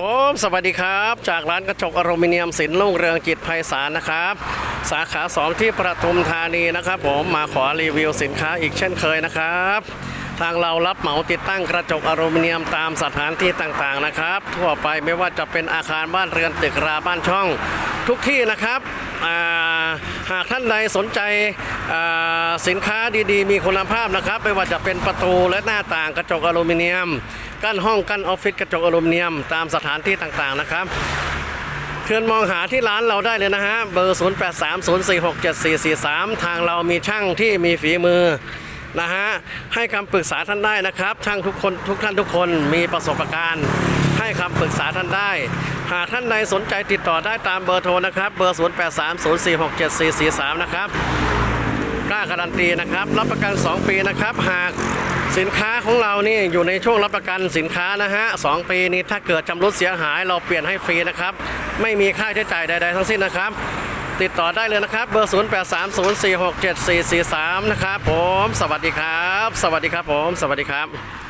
ผมสวัสดีครับ จากร้านกระจกอลูมิเนียมสินลุ่งเรืองจิตไพศาลนะครับ สาขา2ที่ประทุมธานีนะครับ ผมมาขอรีวิวสินค้าอีกเช่นเคยนะครับ ทางเรารับเหมาติดตั้งกระจกอลูมิเนียมตามสถานที่ต่างๆนะครับ ทั่วไปไม่ว่าจะเป็นอาคารบ้านเรือนตึกราบ้านช่องทุกที่นะครับหากท่านใดสนใจสินค้าดีๆ มีคุณภาพนะครับ ไม่ว่าจะเป็นประตูและหน้าต่างกระจกอลูมิเนียม กั้นห้องกั้นออฟฟิศกระจกอลูมิเนียมตามสถานที่ต่างๆนะครับเชิญมองหาที่ร้านเราได้เลยนะฮะ เบอร์ 0830467443 ทางเรามีช่างที่มีฝีมือนะฮะ ให้คำปรึกษาท่านได้นะครับ ช่างทุกคนทุกท่านทุกคนมีประสบการณ์ ให้คำปรึกษาท่านได้ หากท่านใดสนใจติดต่อได้ตามเบอร์โทรนะครับ เบอร์ 0830467443 นะครับ กล้าการันตีนะครับ รับประกัน 2 ปีนะครับ หาก สินค้าของเรานี่อยู่ในช่วงรับประกันสินค้านะฮะสองปีนี้ถ้าเกิดชำรุดเสียหายเราเปลี่ยนให้ฟรีนะครับ ไม่มีค่าใช้จ่ายใด ๆ ทั้งสิ้นนะครับ ติดต่อได้เลยนะครับ เบอร์ 0830467443 นะครับผม สวัสดีครับ สวัสดีครับผม สวัสดีครับ